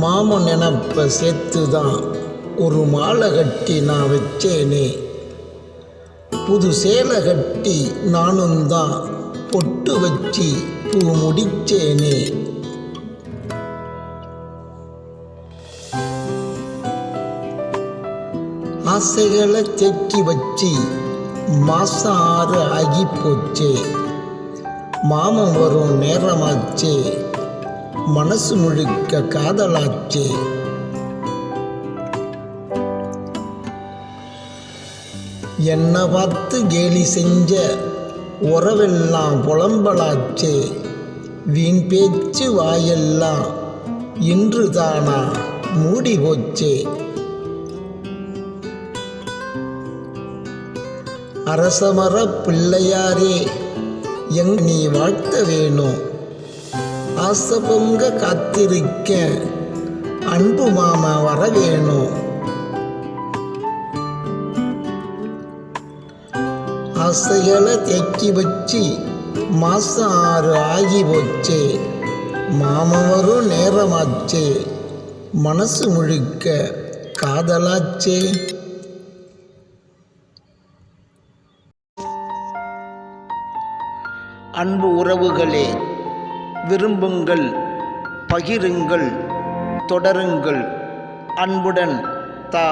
மாமன் நினப்ப சேர்த்து தான் ஒரு மாலை கட்டி நான் வச்சேனே. புது சேலை கட்டி நானும் தான் பொட்டு வச்சு பூ முடிச்சேனே. ஆசைகளை தேக்கி வச்சு மாசம் ஆறு ஆகி போச்சே. மாமன் வரும் நேரமாச்சே. மனசு முழுக்க காதலாச்சே. என்னை பார்த்து கேலி செஞ்ச உறவெல்லாம் புலம்பலாச்சே. வீண் பேச்சு வாயெல்லாம் இன்று தானா மூடி போச்சே. அரசமர பிள்ளையாரே எங் நீ வாழ்த்த வேணும்? ஆசை பொங்க காத்திருக்க. அன்பு மாமா வர வேணும் ஆசைகளை தேக்கி வச்சு மாசம் ஆறு ஆகி போச்சே. மாமா வரும் நேரமாச்சே. மனசு முழுக்க காதலாச்சே. அன்பு உறவுகளே விரும்புங்கள் பகிருங்கள் தொடருங்கள் அன்புடன் தா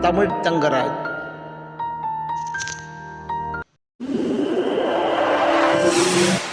தமிழ்த்தங்கராஜ் Yeah.